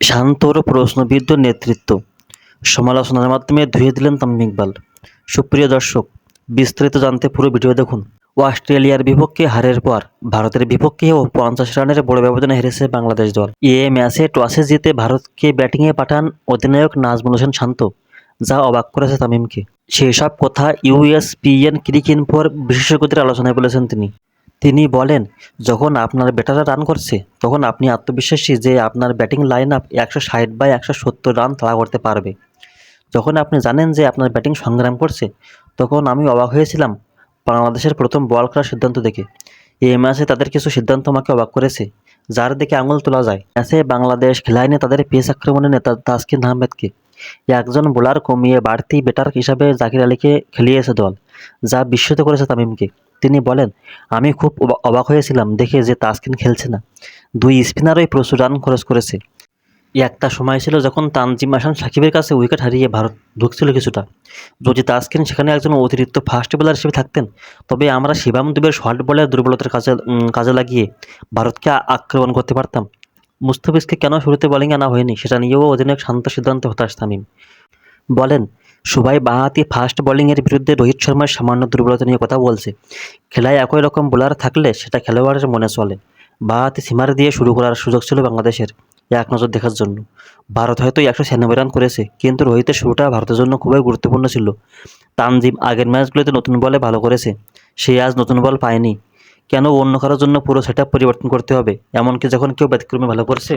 শান্তর প্রশ্নবিদ্ধ নেতৃত্ব। সমালোচনার মাধ্যমে ধুয়ে দিলেন তামিম ইকবাল। সুপ্রিয় দর্শক, বিস্তারিত জানতে পুরো ভিডিও দেখুন। অস্ট্রেলিয়ার বিপক্ষে হারের পর ভারতের বিপক্ষেও পঞ্চাশ রানের বড় ব্যবধানে হেরেছে বাংলাদেশ দল। এ ম্যাচে টসে জিতে ভারতকে ব্যাটিংয়ে পাঠান অধিনায়ক নাজমুল হোসেন শান্ত, যা অবাক করেছে তামিমকে। সেই সব কথা ইউএসপিএন ক্রিক ইনফোর বিশেষজ্ঞদের আলোচনায় বলেছেন তিনি। তিনি বলেন, যখন আপনার ব্যাটাররা রান করছে, তখন আপনি আত্মবিশ্বাসী যে আপনার ব্যাটিং লাইন আপ একশো ষাট বা একশো সত্তর রান তাড়া করতে পারবে। যখন আপনি জানেন যে আপনার ব্যাটিং সংগ্রাম করছে, তখন আমি অবাক হয়েছিলাম বাংলাদেশের প্রথম বল করার সিদ্ধান্ত দেখে। এই ম্যাচে তাদের কিছু সিদ্ধান্ত আমাকে অবাক করেছে, যার দিকে আঙুল তোলা যায়। ম্যাচে বাংলাদেশ খেলায়নি তাদের পেস আক্রমণের নেতা তাসকিন আহমেদকে। একজন বোলার কমিয়ে বাড়তি ব্যাটার হিসাবে জাকির আলীকে খেলিয়েছে দল, যা বিস্মিত করেছে তামিমকে। তিনি বলেন, আমি খুব অবাক হয়েছিলাম দেখে যে তাসকিন খেলছে না। দুই স্পিনারই প্রচুর রান খরচ করেছে। একটা সময় ছিল যখন তানজিম আসান সাকিবের কাছে উইকেট হারিয়ে ভারত ঢুকছিল কিছুটা। যদি তাসকিন সেখানে একজন অতিরিক্ত ফাস্ট বোলার হিসেবে থাকতেন, তবে আমরা শিবাম দুবের শর্ট বলের দুর্বলতার কাজে কাজে লাগিয়ে ভারতকে আক্রমণ করতে পারতাম। মুস্তাফিজকে কেন শুরুতে বোলিং আনা হয়নি, সেটা নিয়েও অধিনায়ক শান্ত সিদ্ধান্তে হতাশ তামিম। বলেন, সুবাই বাঁহাতি ফাস্ট বোলিংয়ের বিরুদ্ধে রোহিত শর্মার সামান্য দুর্বলতা নিয়ে কথা বলছে। খেলায় একই রকম বোলার থাকলে সেটা খেলোয়াড়ের মনে চলে। বাঁহাতি সীমার দিয়ে শুরু করার সুযোগ ছিল বাংলাদেশের এক নজর দেখার জন্য। ভারত হয়তো একশো ছিয়ানব্বই রান করেছে, কিন্তু রোহিতের শুরুটা ভারতের জন্য খুবই গুরুত্বপূর্ণ ছিল। তানজিম আগের ম্যাচগুলোতে নতুন বলে ভালো করেছে, সে আজ নতুন বল পায়নি। কেন অন্য কারোর জন্য পুরো সেট পরিবর্তন করতে হবে? এমনকি যখন কেউ ব্যতিক্রমে ভালো করছে?